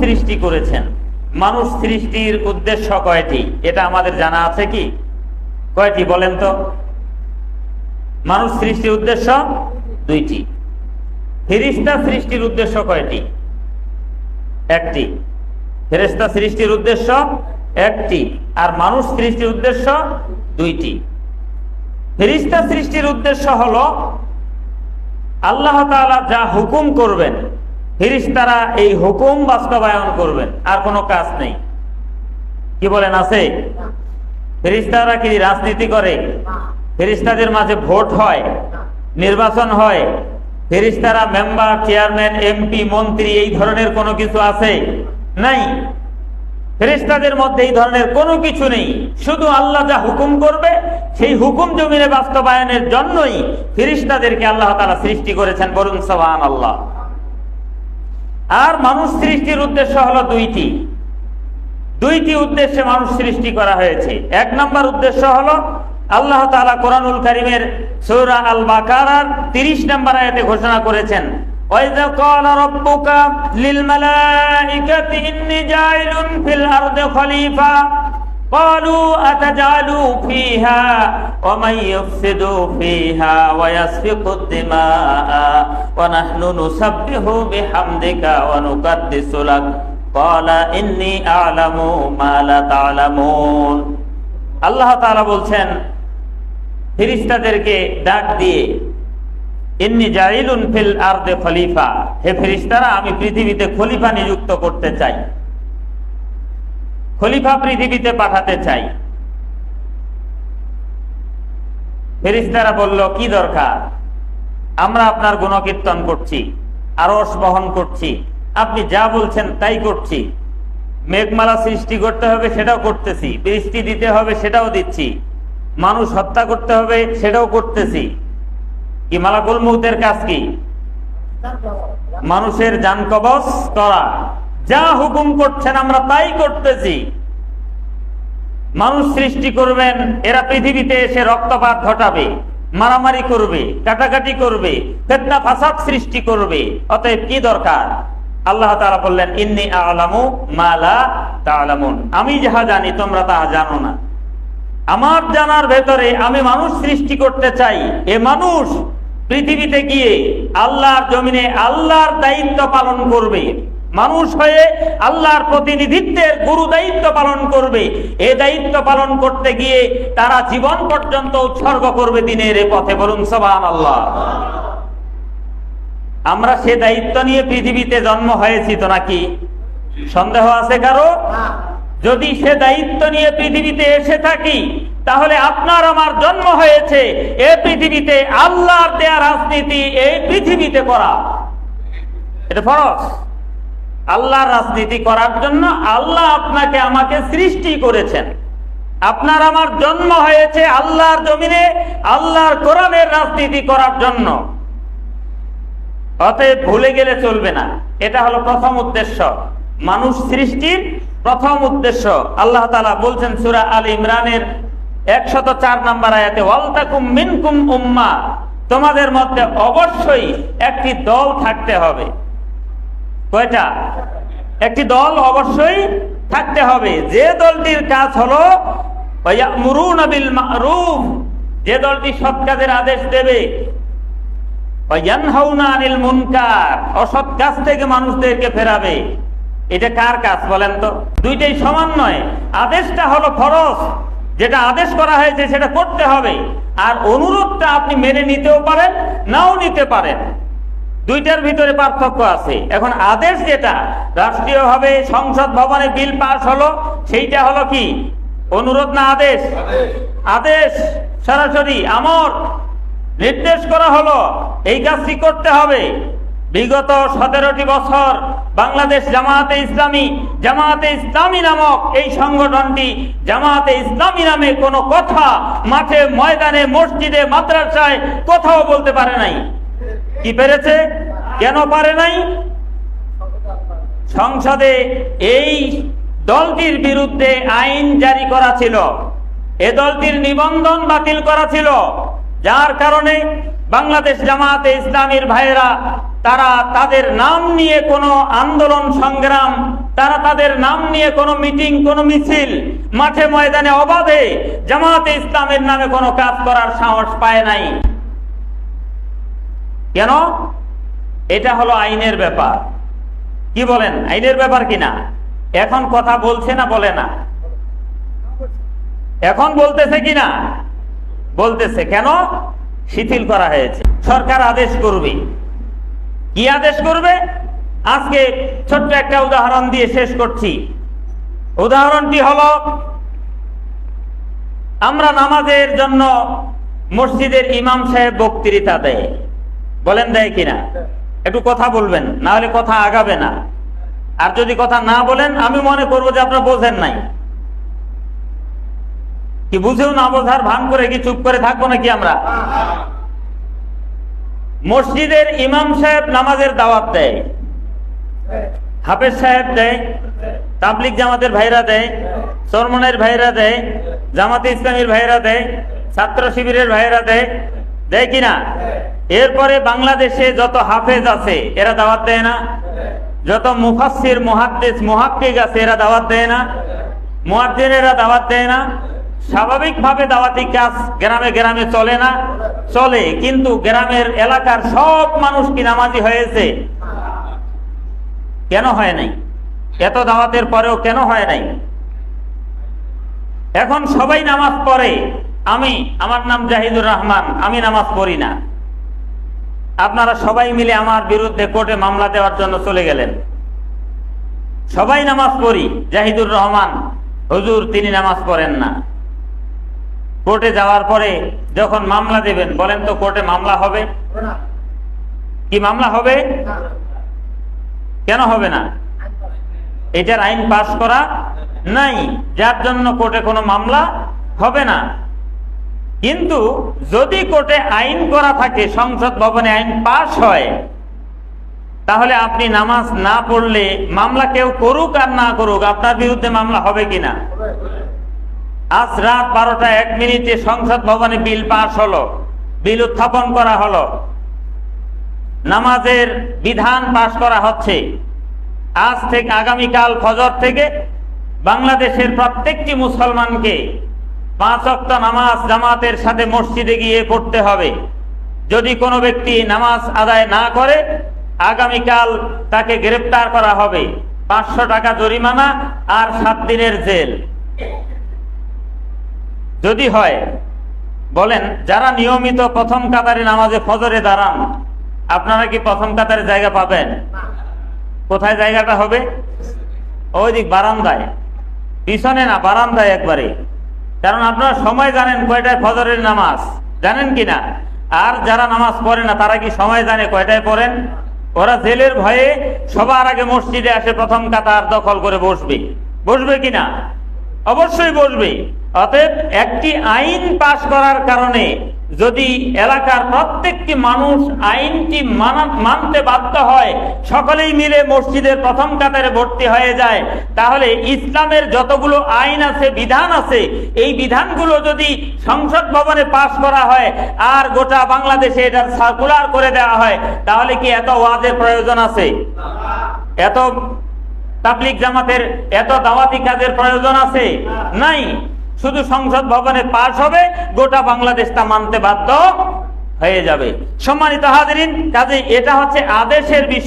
সৃষ্টি করেছেন। মানুষ সৃষ্টির উদ্দেশ্য কয়টি? এটা আমাদের জানা আছে কি? কয়টি বলেন তো? মানুষ সৃষ্টির উদ্দেশ্য দুইটি। ফেরিস্তা সৃষ্টির উদ্দেশ্য কয়টি? একটি। ফেরেস্তা সৃষ্টির উদ্দেশ্য একটি, আর মানুষ সৃষ্টির উদ্দেশ্য দুইটি। ফেরিস্তা সৃষ্টির উদ্দেশ্য হলো, আল্লাহ তাআলা যা হুকুম করবেন ফেরিস্তারা এই হুকুম বাস্তবায়ন করবেন, আর কোনো কাজ নেই। কি বলেন আছে? ফেরিস্তারা কি রাজনীতি করে? ফেরিস্তাদের মাঝে ভোট হয়, নির্বাচন হয় ফেরিস্তারা মেম্বার, চেয়ারম্যান, এমপি, মন্ত্রী, এই ধরনের কোনো কিছু আছে? নাই। ফেরিস্তাদের মধ্যে এই ধরনের কোনো কিছু নেই। শুধু আল্লাহ যা হুকুম করবে, সেই হুকুম জমিনে বাস্তবায়নের জন্যই ফেরিস্তাদেরকে আল্লাহ তারা সৃষ্টি করেছেন বলুন সবান আল্লাহ আর মানুষ সৃষ্টির উদ্দেশ্য হলো দুইটি। দুইটি উদ্দেশ্যে মানুষ সৃষ্টি করা হয়েছে। এক নম্বর উদ্দেশ্য হলো আল্লাহ তালা কোরআনুল কারিমের সৌরা আল বাকার তিরিশ নম্বর আয়াতে ঘোষণা করেছেন খলিফা قالوا أتجعل فيها ومن يفسد فيها ويسفك الدماء ونحن نسبح بحمدك ونقدس لك قال إني أعلم ما لا تعلمون আল্লাহ তাআলা বলছেন ফেরেশতাদেরকে ডাক দিয়ে ইন্নি জাইলুন ফিল আরদে খলিফা হে ফেরেশতারা আমি পৃথিবীতে খলিফা নিযুক্ত করতে চাই খলিফা পৃথিবীতে পাঠাতে চাই। ফেরিস্তারা বলল, কি দরকার? আমরা আপনার গুণকীর্তন করছি আরস বহন করছি, আপনি যা বলছেন তাই করছি। মেঘমালা সৃষ্টি করতে হবে, সেটাও করতেছি। বৃষ্টি দিতে হবে, সেটাও দিচ্ছি। মানুষ হত্যা করতে হবে, সেটাও করতেছি। কি মালাকুল মুহূর্তের কাজ কি? মানুষের যান কবচ করা। যা হুকুম করছেন, আমরা তাই করতেছি। মানুষ সৃষ্টি করবেন, এরা পৃথিবীতে এসে রক্তপাত ঘটাবে, মারামারি করবে, কাটাকাটি করবে, ফেতনা ফাসাদ সৃষ্টি করবে। অতএব কি দরকার? আল্লাহ তাআলা বললেন, ইন্নি আলামু মালা তাআলামুন। আমি যাহা জানি, তোমরা তাহা জানো না। আমার জানার ভেতরে আমি মানুষ সৃষ্টি করতে চাই। এ মানুষ পৃথিবীতে গিয়ে আল্লাহর জমিনে আল্লাহর দায়িত্ব পালন করবে। মানুষ হয়ে আল্লাহর প্রতিনিধিত্বের গুরু দায়িত্ব পালন করবে। এ দায়িত্ব পালন করতে গিয়ে তারা জীবন পর্যন্ত উৎসর্গ করবে দিনের এ পথে বলুন সবান আল্লাহ আমরা সে দায়িত্ব নিয়ে পৃথিবীতে জন্ম হয়েছি তো নাকি? সন্দেহ আছে কারও? যদি সে দায়িত্ব নিয়ে পৃথিবীতে এসে থাকি তাহলে আপনার আমার জন্ম হয়েছে। এ পৃথিবীতে আল্লাহর দেয়া রাজনীতি এই পৃথিবীতে করা। এটা ফরজ? আল্লাহর রাজনীতি করার জন্য আল্লাহ আপনাকে আমাকে সৃষ্টি করেছেন। আপনার আমার জন্ম হয়েছে আল্লাহর জমিনে, আল্লাহর কোরআনের রাজনীতি করার জন্য। অতএব ভুলে গেলে চলবে না। এটা হলো প্রথম উদ্দেশ্য। মানুষ সৃষ্টির প্রথম উদ্দেশ্য। আল্লাহ তালা বলছেন সুরা আল ইমরানের একশত চার নম্বর আয়াতে ওয়ালতাকুম মিনকুম উম্মা। তোমাদের মধ্যে অবশ্যই একটি দল থাকতে হবে। কয়টা? একটি দল অবশ্যই থাকতে হবে। যে দলটির কাজ হলো যে দলটি সৎ কাজের আদেশ দেবে। অসৎ কাজ থেকে মানুষদেরকে ফেরাবে। এটা কার কাজ বলেন তো? দুইটাই সমান নয়। আদেশটা হলো ফরজ। যেটা আদেশ করা হয়েছে সেটা করতে হবে। আর অনুরোধটা আপনি মেনে নিতেও পারেন, নাও নিতে পারেন। দুইটার ভিতরে পার্থক্য আছে। এখন আদেশ যেটা রাষ্ট্রীয়ভাবে সংসদ ভবনে বিল পাস হলো সেইটা হলো কি? অনুরোধ না আদেশ? আদেশ। সরাসরি আমর। নির্দেশ করা হলো এই কাজটি করতে হবে। বিগত সতেরোটি বছর বাংলাদেশ জামায়াতে ইসলামী জামায়াতে ইসলামী নামক এই সংগঠনটি জামায়াতে ইসলামী নামে কোনো কথা মাঠে ময়দানে মসজিদে মাদ্রাসায় কোথাও বলতে পারে নাই। কি পেরেছে? কেন পারে নাই? সংসদে এই দলটির বিরুদ্ধে আইন জারি করা ছিল। এ দলটির নিবন্ধন বাতিল করা ছিল। যার কারণে বাংলাদেশ জামাতে ইসলামীর ভাইয়েরা, তারা তাদের নাম নিয়ে কোনো আন্দোলন সংগ্রাম, তারা তাদের নাম নিয়ে কোনো মিটিং, কোনো মিছিল, মাঠে ময়দানে অবাধে জামাতে ইসলামের নামে কোনো কাজ করার সাহস পায় নাই। কেন? এটা হলো আইনের ব্যাপার। কি বলেন? আইনের ব্যাপার কিনা এখন কথা বলছে না বলে না? এখন বলতেছে কিনা বলতেছে। কেন? শিথিল করা হয়েছে। সরকার আদেশ করবে। কি আদেশ করবে? আজকে ছোট্ট একটা উদাহরণ দিয়ে শেষ করছি। উদাহরণটি হলো, আমরা নামাজের জন্য মসজিদের ইমাম সাহেব বক্তৃতা দেয়। বলেন দেয় কিনা? একটু কথা বলবেন, না হলে কথা আগাবে না। আর যদি কথা না বলেন, আমি মনে করব যে আপনার বোঝেন নাই। কি বুঝেও না বোঝার ভান করে কি চুপ করে থাকব নাকি আমরা? মসজিদের ইমাম সাহেব নামাজের দাওয়াত দেয়, হাফেজ সাহেব দেয় তাবলিক জামাতের ভাইরা দেয়, সরমনের ভাইরা দেয়, জামাতে ইসলামীর ভাইরা দেয়, ছাত্র শিবিরের ভাইরা দেয় দেয় কিনা? এরপরে বাংলাদেশে যত হাফেজ আছে এরা দাওয়াত দেয় না? যত মুফাসির মুহাদ্দিস মুহাক্কিক আছে এরা দাওয়াত দেয় না? মুয়াজ্জিনেরা দাওয়াত দেয় না? স্বাভাবিকভাবে দাওয়াতি কাজ গ্রামে গ্রামে চলে না? চলে কিন্তু গ্রামের এলাকার সব মানুষ কি নামাজি হয়েছে? কেন হয় নাই? এত দাওয়াতের পরেও কেন হয় নাই? এখন সবাই নামাজ পড়ে। আমি, আমার নাম জাহিদুর রহমান, আমি নামাজ পড়ি না। আপনারা সবাই মিলে আমার বিরুদ্ধে কোর্টে মামলা দেওয়ার জন্য চলে গেলেন। সবাই নামাজ পড়ি, জাহিদুর রহমান। হুজুর, তিনি নামাজ পড়েন না। কোর্টে যাওয়ার পরে যখন মামলা দেবেন, বলেন তো কোর্টে মামলা হবে? কি মামলা হবে? কেন হবে না? এটার আইন পাশ করা নাই। যার জন্য কোর্টে কোনো মামলা হবে না। কিন্তু যদি কোর্টে আইন করা থাকে, সংসদ ভবনে আইন পাশ হয়, তাহলে আপনি নামাজ না পড়লে মামলা কেউ করুক আর না করুক, আপনার বিরুদ্ধে মামলা হবে কিনা আজ রাত বারোটা এক মিনিটে সংসদ ভবনে বিল পাশ হলো, বিল উত্থাপন করা হলো। নামাজের বিধান পাশ করা হচ্ছে। আজ থেকে আগামীকাল ফজর থেকে বাংলাদেশের প্রত্যেকটি মুসলমানকে পাঁচ অক্ট নামাজ জামাতের সাথে মসজিদে গিয়ে পড়তে হবে। যদি কোনো ব্যক্তি নামাজ আদায় না করে, আগামীকাল তাকে গ্রেপ্তার করা হবে। পাঁচশো টাকা জরিমানা আর সাত দিনের জেল। যদি হয়, বলেন, যারা নিয়মিত প্রথম কাতারে নামাজে ফজরে দাঁড়ান, আপনারা কি প্রথম কাতারে জায়গা পাবেন? কোথায় জায়গাটা হবে? ওই দিক বারান্দায়। পিছনে না, বারান্দায় একবারে। কারণ আপনারা সময় জানেন কয়টায় ফজরের নামাজ। জানেন কি না আর যারা নামাজ পড়ে না, তারা কি সময় জানে কয়টায় পড়েন? ওরা জেলের ভয়ে সবার আগে মসজিদে আসে প্রথম কাতার দখল করে বসবে। বসবে কি না অবশ্যই বসবে। অতএব একটি আইন পাশ করার কারণে যদি এলাকার প্রত্যেকটি মানুষ আইনটি মানা- মানতে বাধ্য হয়, সকলেই মিলে মসজিদের প্রথম কাতারে ভর্তি হয়ে যায়, তাহলে ইসলামের যতগুলো আইন আছে, বিধান আছে, এই বিধানগুলো যদি সংসদ ভবনে পাশ করা হয়, আর গোটা বাংলাদেশে এটার সার্কুলার করে দেওয়া হয়, তাহলে কি এত ওয়াজের প্রয়োজন আছে? এত তাবলিক জামাতের এত দাওয়াতি কাজের প্রয়োজন আছে? নাই। শুধু সংসদ ভবনে পাশ হবে, গোটা বাংলাদেশটা মানতে বাধ্য হয়ে যাবে। সম্মানিত হাজরিন কাজে এটা হচ্ছে আদেশের বিষয়।